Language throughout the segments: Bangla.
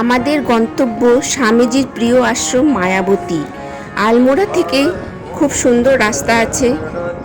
আমাদের গন্তব্য স্বামীজির প্রিয় আশ্রম মায়াবতী। আলমোড়া থেকে খুব সুন্দর রাস্তা আছে,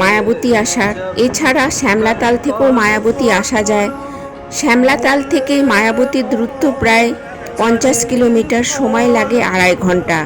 মায়াবতী আসার এছাড়া শ্যামলাতাল থেকেও মায়াবতী আসা যায়। শ্যামলাতাল থেকে মায়াবতীর দূরত্ব প্রায় পঞ্চাশ কিলোমিটার, সময় লাগে আড়াই ঘণ্টা।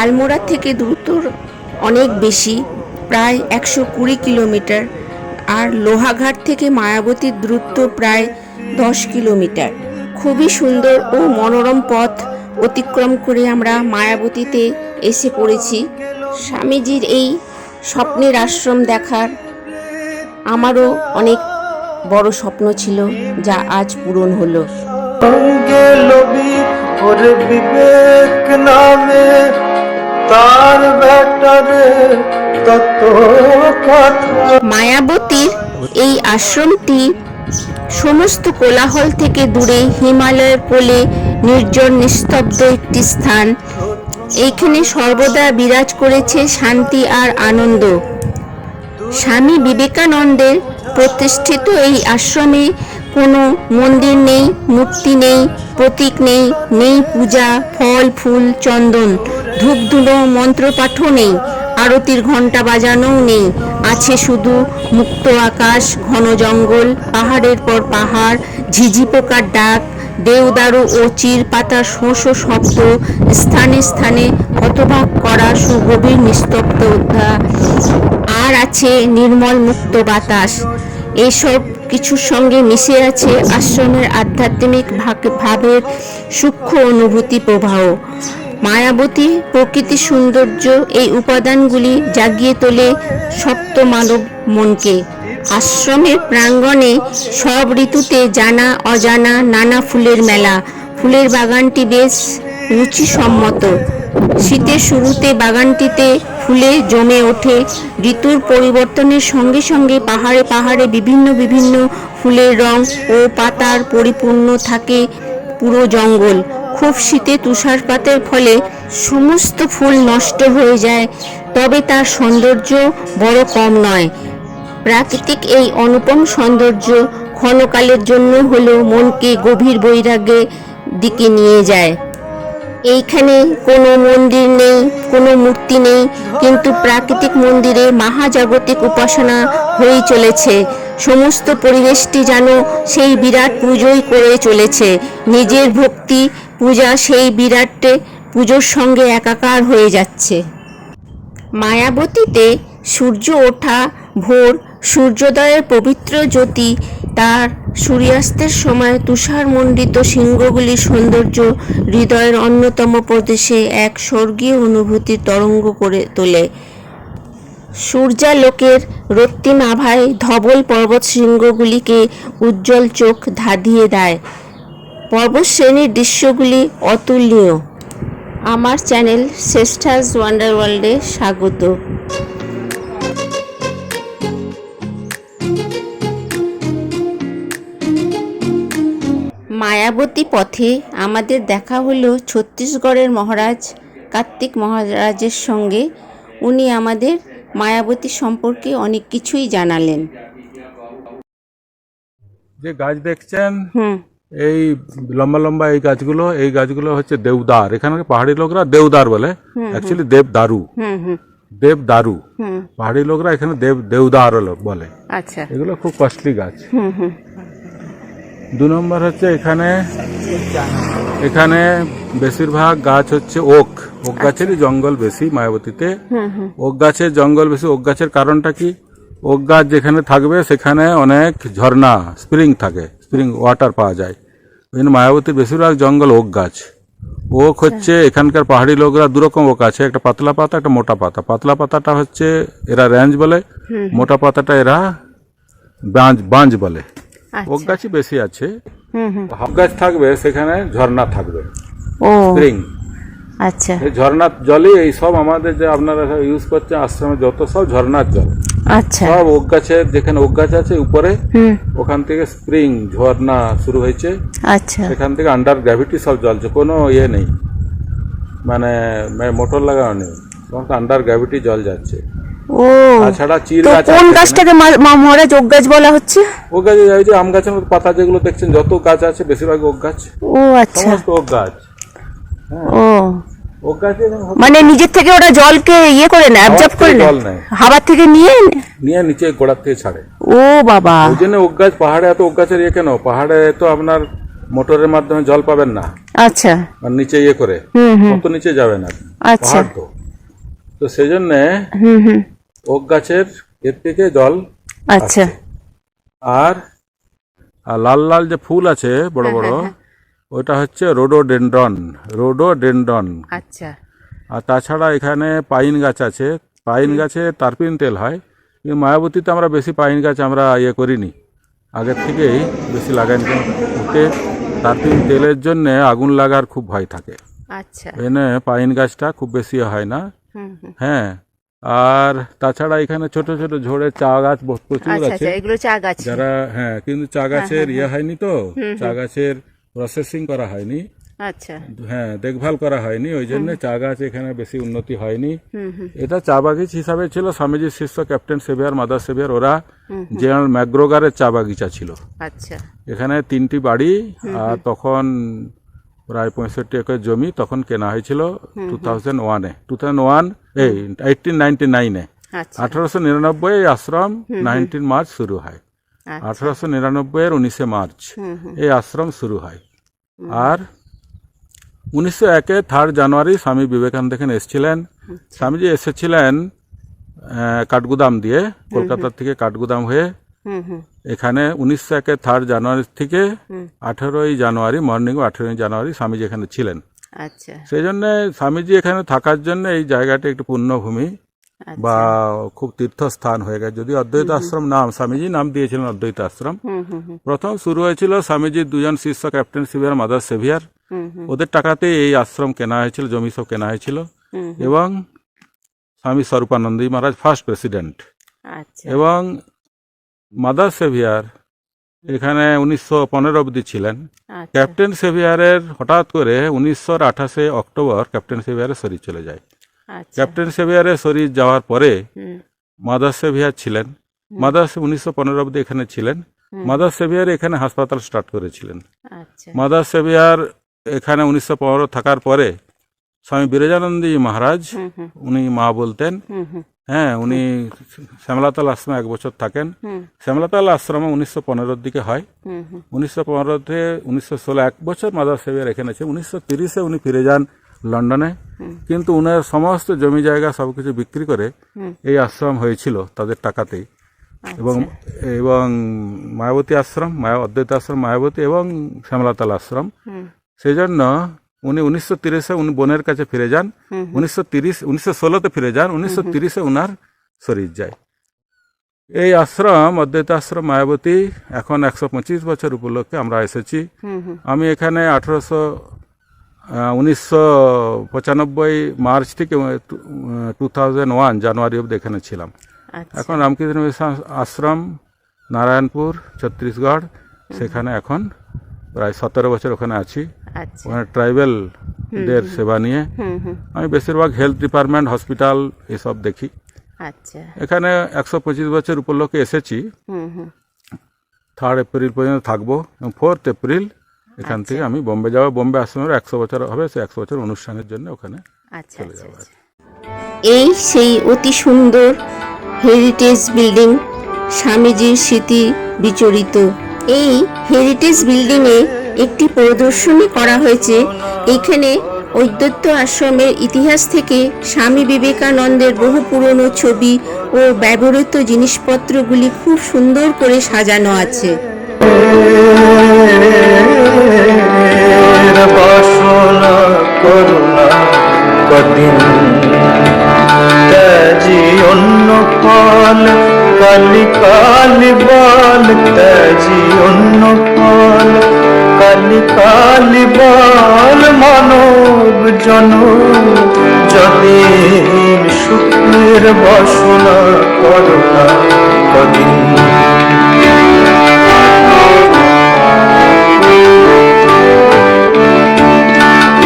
আলমোড়া থেকে দূরত্ব অনেক বেশি, প্রায় একশো কুড়ি কিলোমিটার। আর লোহাঘাট থেকে মায়াবতীর দূরত্ব প্রায় দশ কিলোমিটার। খুবই সুন্দর ও মনোরম পথ অতিক্রম করে আমরা মায়াবতীতে এসে পড়েছি। স্বামীজির এই স্বপ্নের আশ্রম দেখার আমারও অনেক বড় স্বপ্ন ছিল যা আজ পূরণ হলো। ওরে বিবেক নামে তার মায়াবতীর এই আশ্রমটি সমস্ত কোলাহল থেকে দূরে হিমালয়ের কোলে নির্জন নিস্তব্ধ একটি স্থান। এইখানে সর্বদা বিরাজ করেছে শান্তি আর আনন্দ। স্বামী বিবেকানন্দের প্রতিষ্ঠিত এই আশ্রমে কোনো মন্দির নেই, মূর্তি নেই, প্রতীক নেই নেই পূজা, ফল, ফুল, চন্দন ধূপ ধুলো মন্ত্রপাঠও নেই, আরতির ঘণ্টা বাজানোও নেই। আছে শুধু মুক্ত আকাশ, ঘন জঙ্গল, পাহাড়ের পর পাহাড়, ঝিঝি পোকার ডাক দেওদারু ও চির পাতার শোষ শব্দ স্থানে স্থানে হতবাক করা সুগভীর নিস্তব্ধতা আর আছে নির্মল মুক্ত বাতাস। এসব কিছুর সঙ্গে মিশে আছে আশ্রমের আধ্যাত্মিক ভাবের সূক্ষ্ম অনুভূতি প্রবাহ। মায়াবতী প্রকৃতি সৌন্দর্য এই উপাদানগুলি জাগিয়ে তোলে সপ্ত মানব মনকে। আশ্রমের প্রাঙ্গণে সব ঋতুতে জানা অজানা নানা ফুলের মেলা। ফুলের বাগানটি বেশ রুচিসম্মত। শীতের শুরুতে বাগানটিতে ফুলে জমে ওঠে। ঋতুর পরিবর্তনের সঙ্গে সঙ্গে পাহাড়ে পাহাড়ে বিভিন্ন বিভিন্ন ফুলের রং ও পাতার পরিপূর্ণ থাকে পুরো জঙ্গল। খুব শীতে তুষারপাতের ফলে সমস্ত ফুল নষ্ট হয়ে যায়। তবে তার সৌন্দর্য বড় কম নয়। প্রাকৃতিক এই অনুপম সৌন্দর্য ক্ষণকালের জন্য হলেও মনকে গভীর বৈরাগ্যের দিকে নিয়ে যায়। এইখানে কোনো মন্দির নেই, কোনো মূর্তি নেই, কিন্তু প্রাকৃতিক মন্দিরে মহাজাগতিক উপাসনা হয়েই চলেছে। সমস্ত পরিবেশটি যেন সেই বিরাট পুজোই করে চলেছে। নিজের ভক্তি, পূজা সেই বিরাটে পুজোর সঙ্গে একাকার হয়ে যাচ্ছে। মায়াবতীতে সূর্য ওঠা ভোর সূর্যোদয়ের পবিত্র জ্যোতি, তার সূর্যাস্তের সময় তুষারমণ্ডিত সিংহগুলির সৌন্দর্য হৃদয়ের অন্যতম প্রদেশে এক স্বর্গীয় অনুভূতির তরঙ্গ করে তোলে। সূর্যালোকের রক্তিম আভায় ধবল পর্বত শৃঙ্গগুলিকে উজ্জ্বল চোখ ধাঁধিয়ে দেয়। পর্বত শ্রেণির দৃশ্যগুলি অতুলনীয়। আমার চ্যানেল শ্রেষ্ঠাস ওয়ান্ডার ওয়ার্ল্ডে স্বাগত। মায়াবতী পথে আমাদের দেখা হলো ছত্তিশগড়ের মহারাজ কার্তিক মহারাজের সঙ্গে। উনি আমাদের মায়াবতী সম্পর্কে অনেক কিছুই জানালেন। যে গাছ দেখছেন এই লম্বা লম্বা এই গাছগুলো এই গাছগুলো হচ্ছে দেওদার এখানে পাহাড়ি লোকরা দেওদার বলে। অ্যাকচুয়ালি দেব দারু। হুম হুম। দেব দারু। পাহাড়ি লোকরা এখানে দেব দেওদার হলো- বলে। আচ্ছা। এগুলো খুব কস্টলি গাছ। দু নম্বর হচ্ছে এখানে এখানে বেশিরভাগ গাছ হচ্ছে ওক। ওক গাছেরই জঙ্গল বেশি মায়াবতীতে। ওক গাছের জঙ্গল বেশি ওক গাছের কারণটা কি? ওক গাছ যেখানে থাকবে সেখানে অনেক ঝর্ণা স্প্রিং থাকে স্প্রিং ওয়াটার পাওয়া যায়। ওই জন্য মায়াবতীর বেশিরভাগ জঙ্গল ওক গাছ। ওক হচ্ছে এখানকার পাহাড়ি লোকরা দুরকম ওক আছে একটা পাতলা পাতা একটা মোটা পাতা। পাতলা পাতাটা হচ্ছে এরা রেঞ্জ বলে মোটা পাতাটা এরা বাঁজ বাঁজ বলে। ওক গাছই বেশি আছে। হুম হুম। হাফ গাছ থাকবে সেখানে ঝর্ণা থাকবে। ও। স্প্রিং আচ্ছা। এই ঝর্ণার জলই এই সব আমাদের যে আপনারা ইউজ করছেন আশ্রমে যত সব ঝর্ণার জল। আচ্ছা। সব ওক গাছের যেখানে ওক গাছ আছে উপরে হুম। ওখান থেকে স্প্রিং ঝর্ণা শুরু হয়েছে। আচ্ছা। সেখান থেকে আন্ডার গ্র্যাভিটি সব জ্বলছে কোনো ইয়ে নেই। মানে মোটর লাগানো নেই। আন্ডার গ্র্যাভিটি জল যাচ্ছে। ও। তাছাড়া চির গাছ কোন গাছটাকে মহারাজ ওক গাছ বলা হচ্ছে? ওক গাছ এই যে আম গাছের মতো পাতা যেগুলো দেখছেন যত গাছ আছে বেশিরভাগ ওক গাছ। ও আচ্ছা। সমস্ত ওক গাছ। ও। ওক গাছে মানে নিজের থেকে ওরা জলকে ইয়ে করে নেয় অ্যাবজর্ব করে থেকে নেয় জল নেয়। হাওয়া থেকে নিয়ে নিয়ে নিচে গোড়ার থেকে ছাড়ে। ও বাবা। ওই জন্য ওক গাছ পাহাড়ে এত ওক গাছের ইয়ে কেন? পাহাড়ে তো আপনার মোটরের মাধ্যমে জল পাবেন না। আচ্ছা। আর নিচে ইয়ে করে। কত নিচে যাবেন না। আচ্ছা। তো। তো সেই জন্য হুম হুম। ওক গাছের এর থেকে জল আচ্ছা। আর আর লাল লাল যে ফুল আছে বড় হ্যাঁ, বড় ওটা হচ্ছে রোডোডেন্ড্রন রোডোডেন্ড্রন। আচ্ছা। আর তাছাড়া এখানে পাইন গাছ আছে। পাইন গাছে তারপিন তেল হয়। কিন্তু মায়াবতীতে আমরা বেশি পাইন গাছ আমরা ইয়ে করিনি। আগের থেকেই বেশি লাগাইনি। ওতে তারপিন তেলের জন্য আগুন লাগার খুব ভয় থাকে। আচ্ছা। এনে পাইন গাছটা খুব বেশি হয় না। হ্যাঁ আর তাছাড়া এখানে ছোট ছোট ঝোড়ের চা গাছ প্রচুর আচ্ছা আছে। আচ্ছা এগুলো চা গাছ। যারা হ্যাঁ কিন্তু চা গাছের ইয়ে হয়নি তো? চা গাছের প্রসেসিং করা হয়নি। আচ্ছা। হ্যাঁ দেখভাল করা হয়নি ওই জন্য চা গাছ এখানে বেশি উন্নতি হয়নি। এটা চা বাগিচ হিসাবে ছিল স্বামীজির শিষ্য ক্যাপ্টেন সেভিয়ার মাদার সেভিয়ার ওরা জেনারেল ম্যাগ্রোগারের চা বাগিচা ছিল। আচ্ছা। এখানে তিনটি বাড়ি আর তখন প্রায় পঁয়ষট্টি একর জমি তখন কেনা হয়েছিল টু থাউজেন্ড ওয়ানে টু থাউজেন্ড ওয়ান এই এইটিন নাইনটি নাইনে আঠারোশো নিরানব্বই এই আশ্রম নাইনটিন মার্চ শুরু হয়। আচ্ছা। আঠারোশো নিরানব্বই এর উনিশে মার্চ এই আশ্রম শুরু হয়। আর উনিশশো একে থার্ড জানুয়ারি স্বামী বিবেকানন্দ এখানে এসেছিলেন স্বামীজি এসেছিলেন কাঠগুদাম দিয়ে কলকাতা থেকে কাঠগুদাম হয়ে। এখানে উনিশশো একে থার্ড জানুয়ারি থেকে আঠেরোই জানুয়ারি মর্নিং আঠেরোই জানুয়ারি স্বামীজি এখানে ছিলেন। আচ্ছা। সেই জন্য স্বামীজি এখানে থাকার জন্য এই জায়গাটা একটু পুণ্যভূমি আচ্ছা। বা খুব তীর্থস্থান হয়ে গেছে। যদি অদ্বৈত আশ্রম নাম স্বামীজি নাম দিয়েছিলেন অদ্বৈত আশ্রম। প্রথম শুরু হয়েছিল স্বামীজির দুজন শিষ্য ক্যাপ্টেন সিভিয়ার মাদার সেভিয়ার। ওদের টাকাতেই এই আশ্রম কেনা হয়েছিল জমি সব কেনা হয়েছিল। এবং স্বামী স্বরূপানন্দী মহারাজ ফার্স্ট প্রেসিডেন্ট আচ্ছা। এবং মাদার সেভিয়ার এখানে উনিশশো পনেরো অবধি ছিলেন। আচ্ছা। ক্যাপ্টেন সেভিয়ারের হঠাৎ করে উনিশশো আঠাশে অক্টোবর ক্যাপ্টেন সেভিয়ারের শরীর চলে যায়। আচ্ছা। ক্যাপ্টেন সেভিয়ারের শরীর যাওয়ার পরে মাদার সেভিয়ার ছিলেন। মাদার উনিশশো পনেরো অবধি এখানে ছিলেন। মাদার সেভিয়ার এখানে হাসপাতাল স্টার্ট করেছিলেন। আচ্ছা। মাদার সেভিয়ার এখানে উনিশশো পনেরো থাকার পরে স্বামী বিরজানন্দী মহারাজ উনি মা বলতেন। হ্যাঁ উনি শ্যামলাতাল আশ্রমে এক বছর থাকেন। শ্যামলাতাল আশ্রমে উনিশশো পনেরোর দিকে হয়। উনিশশো পনেরোতে উনিশশো ষোলো এক বছর মাদার সেভিয়ার এখানে আছে। উনিশশো তিরিশে উনি ফিরে যান লন্ডনে। কিন্তু উনার সমস্ত জমি জায়গা সবকিছু বিক্রি করে এই আশ্রম হয়েছিল তাদের টাকাতেই। এবং এবং মায়াবতী আশ্রম মায়া অদ্বৈত আশ্রম মায়াবতী এবং শ্যামলাতাল আশ্রম। সেই জন্য উনি উনিশশো তিরিশে উনি বোনের কাছে ফিরে যান। উনিশশো তিরিশ উনিশশো ষোলোতে ফিরে যান উনিশশো তিরিশে উনার শরীর যায়। এই আশ্রম অদ্বৈত আশ্রম মায়াবতী এখন একশো পঁচিশ বছর উপলক্ষে আমরা এসেছি। আমি এখানে আঠারোশো উনিশশো পঁচানব্বই মার্চ থেকে টু থাউজেন্ড ওয়ান জানুয়ারি অব্দি এখানে ছিলাম। আচ্ছা। এখন রামকৃষ্ণ আশ্রম নারায়ণপুর ছত্তিশগড় সেখানে এখন প্রায় সতেরো বছর ওখানে আছি। আচ্ছা। ওখানে ট্রাইবেলদের সেবা নিয়ে। আমি বেশিরভাগ হেলথ ডিপার্টমেন্ট হসপিটাল এসব দেখি। আচ্ছা। এখানে একশো পঁচিশ বছর উপলক্ষে এসেছি। থার্ড এপ্রিল পর্যন্ত থাকব এবং ফোর্থ এপ্রিল এখান থেকে আমি বোম্বে যাব। বোম্বে আশ্রমের একশো বছর হবে সে একশো বছর অনুষ্ঠানের জন্য ওখানে আচ্ছা চলে আচ্ছা যাব আচ্ছা। এই সেই অতি সুন্দর হেরিটেজ বিল্ডিং স্বামীজির স্মৃতি বিচরিত এই হেরিটেজ বিল্ডিংয়ে একটি প্রদর্শনী করা হয়েছে। এখানে ঐদ্যত্য আশ্রমের ইতিহাস থেকে স্বামী বিবেকানন্দের বহু পুরনো ছবি ও ব্যবহৃত জিনিসপত্রগুলি খুব সুন্দর করে সাজানো আছে। অন্য কালি কালি বল ত্যাজি অন্য ফল। কালি কালি বল, মানব জন যদি সুখের বাসনা করুণা কদিন।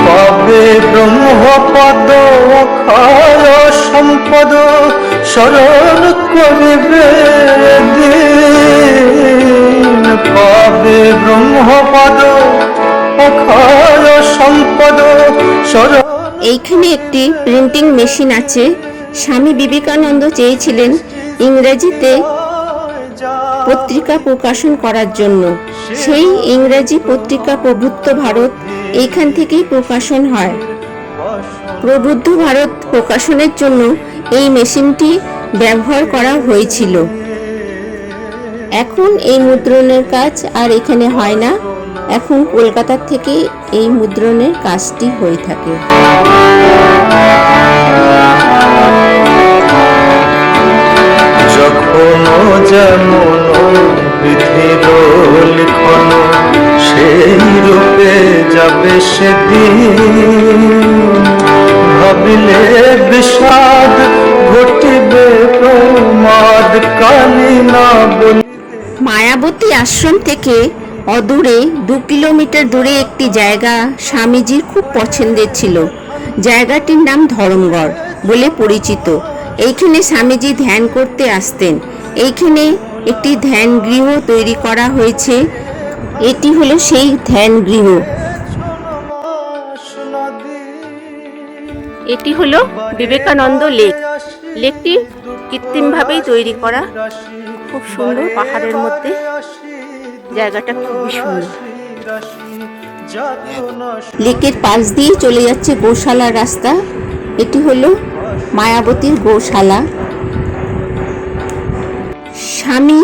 পাবে ব্রহ্মপদ অক্ষয় সম্পদ। শরণ করিবে পাবে ব্রহ্মপদ সম্পদ এইখানে একটি প্রিন্টিং মেশিন আছে। স্বামী বিবেকানন্দ চেয়েছিলেন ইংরেজিতে পত্রিকা প্রকাশন করার জন্য। সেই ইংরেজি পত্রিকা প্রভুত্ব ভারত এইখান থেকেই প্রকাশন হয়। প্রবুদ্ধ ভারত প্রকাশনের জন্য এই মেশিনটি ব্যবহার করা হয়েছিল। এখন এই মুদ্রণের কাজ আর এখানে হয় না। এখন কলকাতার থেকে এই মুদ্রণের কাজটি হয়ে থাকে। সেই রূপে যাবে সেদিন। ভাবিলে বিষাদ ঘটিবে প্রমাদ, কালি না মায়াবতী আশ্রম থেকে অদূরে দু কিলোমিটার দূরে একটি জায়গা স্বামীজির খুব পছন্দের ছিল। জায়গাটির নাম ধরমগড় বলে পরিচিত। এইখানে স্বামীজি ধ্যান করতে আসতেন। এইখানে একটি ধ্যান গৃহ তৈরি করা হয়েছে। এটি হলো সেই ধ্যান গৃহ। এটি হলো বিবেকানন্দ লেক। লেকটি কৃত্রিমভাবেই তৈরি করা। খুব সুন্দর পাহাড়ের মধ্যে। জায়গাটা খুবই সুন্দর। লেকের পাশ দিয়ে চলে যাচ্ছে গোশালা রাস্তা। এটি হলো মায়াবতীর গোশালা। স্বামী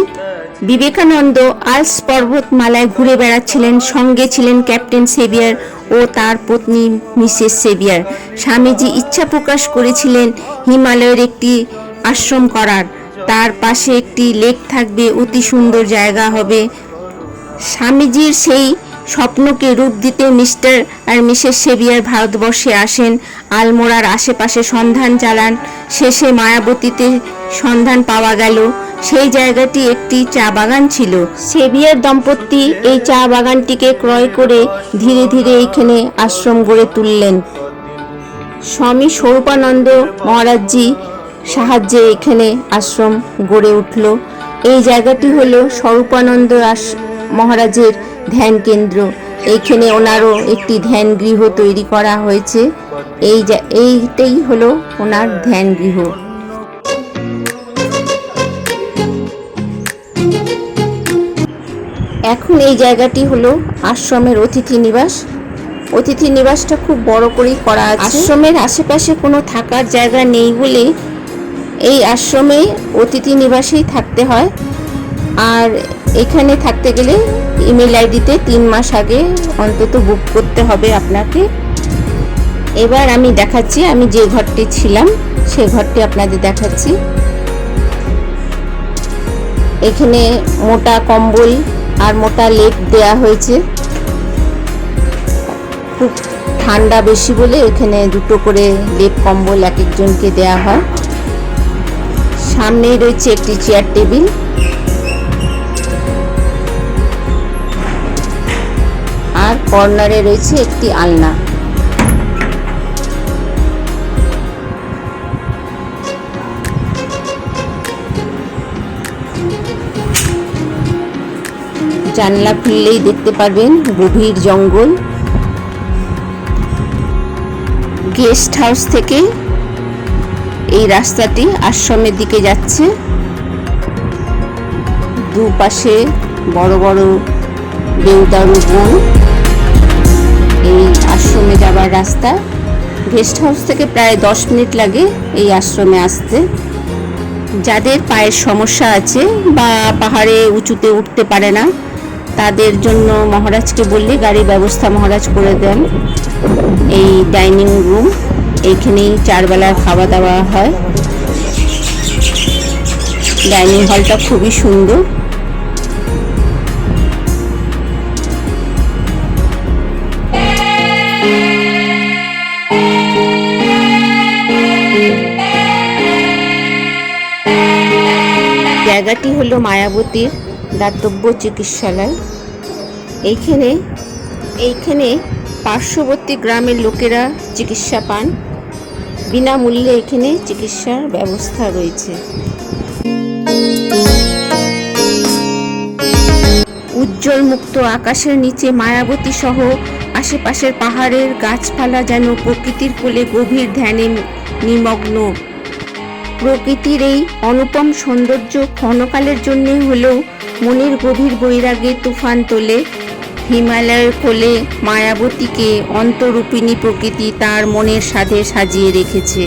বিবেকানন্দ আলস পর্বতমালায় ঘুরে বেড়াচ্ছিলেন, সঙ্গে ছিলেন ক্যাপ্টেন সেভিয়ার ও তার পত্নী মিসেস সেভিয়ার। স্বামীজি ইচ্ছা প্রকাশ করেছিলেন, হিমালয়ের একটি আশ্রম করার। তার পাশে একটি লেক থাকবে, অতি সুন্দর জায়গা হবে। স্বামীজির সেই স্বপ্নকে রূপ দিতে মিস্টার আর মিসেস সেভিয়ার ভারতবর্ষে আসেন, আলমোড়ার আশেপাশে সন্ধান চালান। শেষে মায়াবতীতে সন্ধান পাওয়া গেল। সেই জায়গাটি একটি চা বাগান ছিল। সেভিয়ার দম্পতি এই চা বাগানটিকে ক্রয় করে ধীরে ধীরে এখানে আশ্রম গড়ে তুললেন। স্বামী স্বরূপানন্দ মহারাজজি সাহায্যে এখানে আশ্রম গড়ে উঠল। এই জায়গাটি হল স্বরূপানন্দ মহারাজের ধ্যান কেন্দ্র। এইখানে ওনারও একটি ধ্যান গৃহ তৈরি করা হয়েছে। এই এইটাই হলো ওনার ধ্যান গৃহ। এখন এই জায়গাটি হলো আশ্রমের অতিথি নিবাস। অতিথি নিবাসটা খুব বড় করেই করা আছে। আশ্রমের আশেপাশে কোনো থাকার জায়গা নেই বলে এই আশ্রমে অতিথি নিবাসেই থাকতে হয়। আর এখানে থাকতে গেলে ইমেল আইডিতে তিন মাস আগে অন্তত বুক করতে হবে আপনাকে। এবার আমি দেখাচ্ছি, আমি যে ঘরটি ছিলাম সেই ঘরটি আপনাদের দেখাচ্ছি। এখানে মোটা কম্বল আর মোটা লেপ দেয়া হয়েছে। খুব ঠান্ডা বেশি বলে এখানে দুটো করে লেপ কম্বল এক একজনকে দেয়া হয়। সামনেই রয়েছে একটি চেয়ার টেবিল আর কর্নারে রয়েছে একটি আলনা। জানলা খুললেই দেখতে পারবেন গভীর জঙ্গল। গেস্ট হাউস থেকে এই রাস্তাটি আশ্রমের দিকে যাচ্ছে। দুপাশে বড় বড় দেউদারু বন এই আশ্রমে যাবার রাস্তা। গেস্ট হাউস থেকে প্রায় দশ মিনিট লাগে এই আশ্রমে আসতে। যাদের পায়ের সমস্যা আছে বা পাহাড়ে উঁচুতে উঠতে পারে না তাদের জন্য মহারাজকে বললে গাড়ি ব্যবস্থা মহারাজ করে দেন। এই ডাইনিং রুম, এইখানেই চারবেলার খাওয়া দাওয়া হয়। ডাইনিং হলটা খুবই সুন্দর। জায়গাটি হলো মায়াবতীর। দাতব্য চিকিৎসালয়। এইখানে এইখানে পার্শ্ববর্তী গ্রামের লোকেরা চিকিৎসা পান। বিনামূল্যে এখানে চিকিৎসার ব্যবস্থা রয়েছে। উজ্জ্বল মুক্ত আকাশের নিচে মায়াবতী সহ আশেপাশের পাহাড়ের গাছপালা যেন প্রকৃতির কোলে গভীর ধ্যানে নিমগ্ন। প্রকৃতির এই অনুপম সৌন্দর্য ক্ষণকালের জন্য হলেও মনের গভীর বৈরাগে তুফান তোলে, হিমালয়ের কোলে মায়াবতীকে অন্তরূপিণী প্রকৃতি তার মনের সাধে সাজিয়ে রেখেছে।